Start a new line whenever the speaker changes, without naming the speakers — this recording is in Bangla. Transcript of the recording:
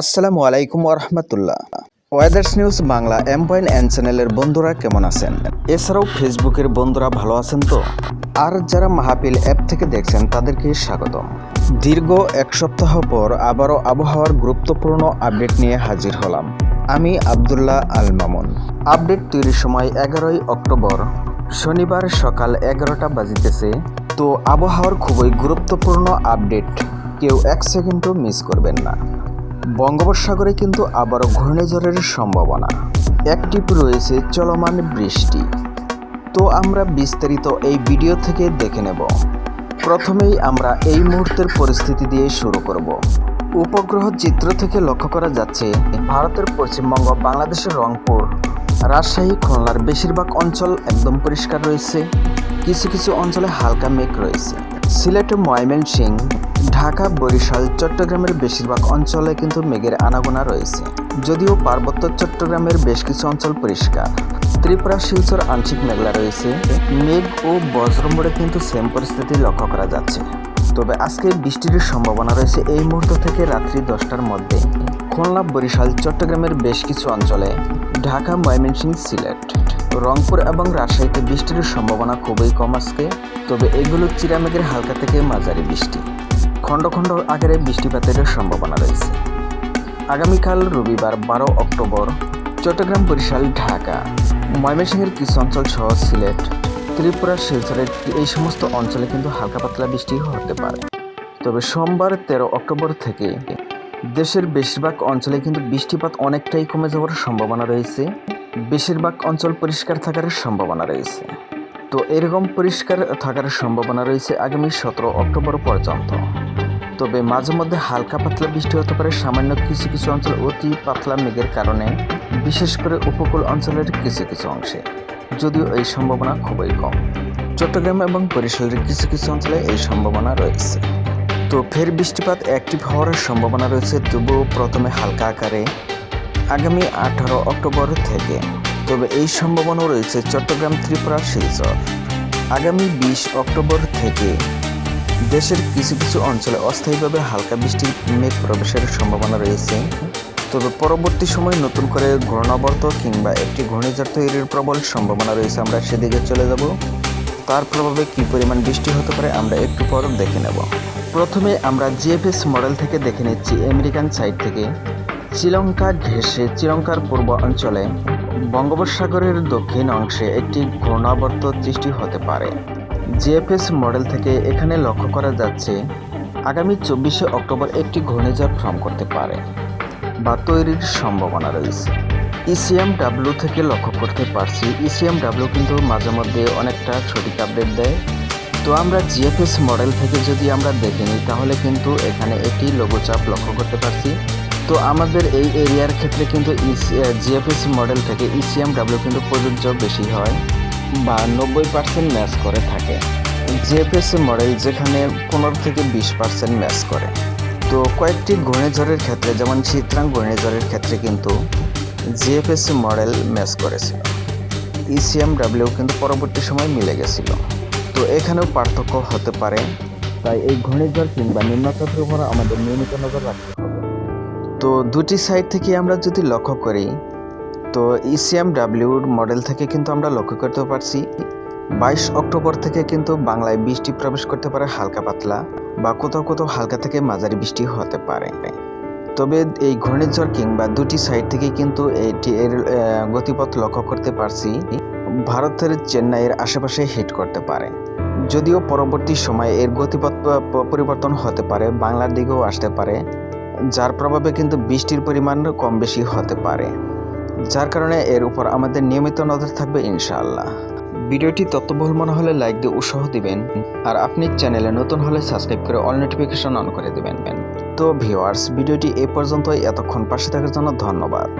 আসসালামু আলাইকুম ওরহমতুল্লাহ weathers news Bangla M point N চ্যানেলের বন্ধুরা কেমন আছেন? এছাড়াও ফেসবুকের বন্ধুরা ভালো আছেন তো? আর যারা মাহাপিল অ্যাপ থেকে দেখছেন, তাদেরকে স্বাগতম। দীর্ঘ এক সপ্তাহ পর আবারও আবহাওয়ার গুরুত্বপূর্ণ আপডেট নিয়ে হাজির হলাম। আমি আবদুল্লাহ আল মামুন। আপডেট তৈরির সময় এগারোই অক্টোবর। শনিবার সকাল এগারোটা বাজিতেছে। তো আবহাওয়ার খুবই গুরুত্বপূর্ণ আপডেট। কেউ এক সেকেন্ডও মিস করবেন না। বঙ্গোপসাগরে কিন্তু আবারও ঘূর্ণিঝড়ের সম্ভাবনা। অ্যাক্টিভ রয়েছে চলমান বৃষ্টি। তো আমরা বিস্তারিত এই ভিডিও থেকে দেখে নেব। প্রথমেই আমরা এই মুহূর্তের পরিস্থিতি দিয়ে শুরু করব। উপগ্রহ চিত্র থেকে লক্ষ্য করা যাচ্ছে, ভারতের পশ্চিমবঙ্গ বাংলাদেশের রংপুর, রাজশাহী, খুলনার বেশিরভাগ অঞ্চল একদম পরিষ্কার রয়েছে। কিছু কিছু অঞ্চলে হালকা মেঘ রয়েছে। সিলেট ময়মনসিং ঢাকা, বরিশাল, চট্টগ্রামের বেশিরভাগ অঞ্চলে কিন্তু মেঘের আনাগোনা রয়েছে। যদিও পার্বত্য চট্টগ্রামের বেশ কিছু অঞ্চল পরিষ্কার। ত্রিপুরা, শিলচর আংশিক মেঘলা রয়েছে। মেঘ ও বজ্রমোড়ে কিন্তু সেম পরিস্থিতি লক্ষ্য করা যাচ্ছে। তবে আজকে বৃষ্টির সম্ভাবনা রয়েছে এই মুহূর্ত থেকে রাত্রি দশটার মধ্যে। খুলনা, বরিশাল, চট্টগ্রামের বেশ কিছু অঞ্চলে ঢাকা, ময়মনসিংহ, সিলেট, রংপুর এবং রাজশাহীতে বৃষ্টির সম্ভাবনা খুবই কম আজকে, তবে এগুলো চিরামেঘের হালকা থেকে মাঝারি বৃষ্টি। খণ্ড খণ্ড আকারে বৃষ্টিপাতের সম্ভাবনা রয়েছে। আগামীকাল রবিবার বারো অক্টোবর, চট্টগ্রাম, বরিশাল, ঢাকা, ময়মনসিংহের কিছু অঞ্চল সহ সিলেট, ত্রিপুরা, শিলচরের এই সমস্ত অঞ্চলে কিন্তু হালকা পাতলা বৃষ্টি হতে পারে। তবে সোমবার তেরো অক্টোবর থেকে দেশের বেশিরভাগ অঞ্চলে কিন্তু বৃষ্টিপাত অনেকটাই কমে যাওয়ার সম্ভাবনা রয়েছে। বেশিরভাগ অঞ্চল পরিষ্কার থাকার সম্ভাবনা রয়েছে। তো এরকম পরিষ্কার থাকার সম্ভাবনা রয়েছে আগামী সতেরো অক্টোবর পর্যন্ত। তবে মাঝে মধ্যে হালকা পাতলা বৃষ্টি হতে পারে, সামান্য কিছু কিছু অঞ্চল অতি পাতলা মেঘের কারণে, বিশেষ করে উপকূল অঞ্চলের কিছু কিছু অংশে। যদিও এই সম্ভাবনা খুবই কম। চট্টগ্রাম এবং বরিশালের কিছু কিছু অঞ্চলে এই সম্ভাবনা রয়েছে। তো ফের বৃষ্টিপাত অ্যাক্টিভ হওয়ার সম্ভাবনা রয়েছে, তবুও প্রথমে হালকা আকারে আগামী আঠারো অক্টোবর থেকে। তবে এই সম্ভাবনাও রয়েছে চট্টগ্রাম ত্রিপুরা, শিলচর। আগামী বিশ অক্টোবর থেকে দেশের কিছু কিছু অঞ্চলে অস্থায়ীভাবে হালকা বৃষ্টির মেঘ প্রবেশের সম্ভাবনা রয়েছে। তবে পরবর্তী সময় নতুন করে ঘূর্ণাবর্ত কিংবা একটি ঘূর্ণিঝড় তৈরির প্রবল সম্ভাবনা রয়েছে, আমরা সেদিকে চলে যাব। তার প্রভাবে কী পরিমাণ বৃষ্টি হতে পারে, আমরা একটু পর দেখে নেব। প্রথমে আমরা জিএফএস মডেল থেকে দেখে নিচ্ছি আমেরিকান সাইড থেকে। শ্রীলঙ্কা ঘেঁষে শ্রীলঙ্কার পূর্ব অঞ্চলে বঙ্গোপসাগরের দক্ষিণ অংশে একটি ঘূর্ণাবর্ত সৃষ্টি হতে পারে। জিএফএস মডেল থেকে এখানে লক্ষ্য করা যাচ্ছে, আগামী চব্বিশে অক্টোবর একটি ঘূর্ণিঝড় ফর্ম করতে পারে বা তৈরির সম্ভাবনা রয়েছে। ইসিএম ডাব্লিউ থেকে লক্ষ্য করতে পারছি। ইসিএম ডাব্লিউ কিন্তু মাঝে মধ্যে অনেকটা সঠিক আপডেট দেয়। তো আমরা জিএফএস মডেল থেকে যদি আমরা দেখে নিই, তাহলে কিন্তু এখানে একটি লঘুচাপ লক্ষ্য করতে পারছি। তো আমাদের এই এরিয়ার ক্ষেত্রে কিন্তু জিএফএস মডেল থেকে ইসিএম ডাব্লিউ কিন্তু প্রযোজ্য বেশি হয় বা নব্বই পার্সেন্ট ম্যাচ করে থাকে। জিএফএস মডেল যেখানে পনেরো থেকে বিশ পার্সেন্ট ম্যাচ করে। তো কয়েকটি ঘূর্ণিঝড়ের ক্ষেত্রে, যেমন চিত্রাং ঘূর্ণিঝড়ের ক্ষেত্রে কিন্তু জিএফএস মডেল ম্যাচ করেছিল। ইসিএম ডাব্লিউ কিন্তু পরবর্তী সময় মিলে গেছিল। তো এখানেও পার্থক্য হতে পারে। তাই এই ঘূর্ণিঝড় কিংবা নিম্নচাপের উপর আমাদের নিয়মিত নজর রাখতে হবে। তো দুটি সাইড থেকে আমরা যদি লক্ষ্য করি তো ইসিএম ডাব্লিউর মডেল থেকে কিন্তু আমরা লক্ষ্য করতে পারছি বাইশ অক্টোবর থেকে কিন্তু বাংলায় বৃষ্টি প্রবেশ করতে পারে হালকা পাতলা বা কোথাও কোথাও হালকা থেকে মাঝারি বৃষ্টি হতে পারে। তবে এই ঘূর্ণিঝড় কিংবা দুটি সাইড থেকে কিন্তু এটি এর গতিপথ লক্ষ্য করতে পারছি। ভারতের চেন্নাইয়ের আশেপাশে হিট করতে পারে। যদিও পরবর্তী সময়ে এর গতিপথ পরিবর্তন হতে পারে, বাংলার দিকেও আসতে পারে, যার প্রভাবে কিন্তু বৃষ্টির পরিমাণ কম বেশি হতে পারে। যার কারণে এর উপর আমাদের নিয়মিত নজর থাকবে ইনশাআল্লাহ। ভিডিওটি তথ্যবহুল মনে হলে লাইক দিয়ে উৎসাহ দিবেন, আর আপনি চ্যানেলে নতুন হলে সাবস্ক্রাইব করে অল নোটিফিকেশন অন করে দেবেন। তো ভিউয়ার্স ভিডিওটি এ পর্যন্তই, এতক্ষণ পাশে থাকার জন্য ধন্যবাদ।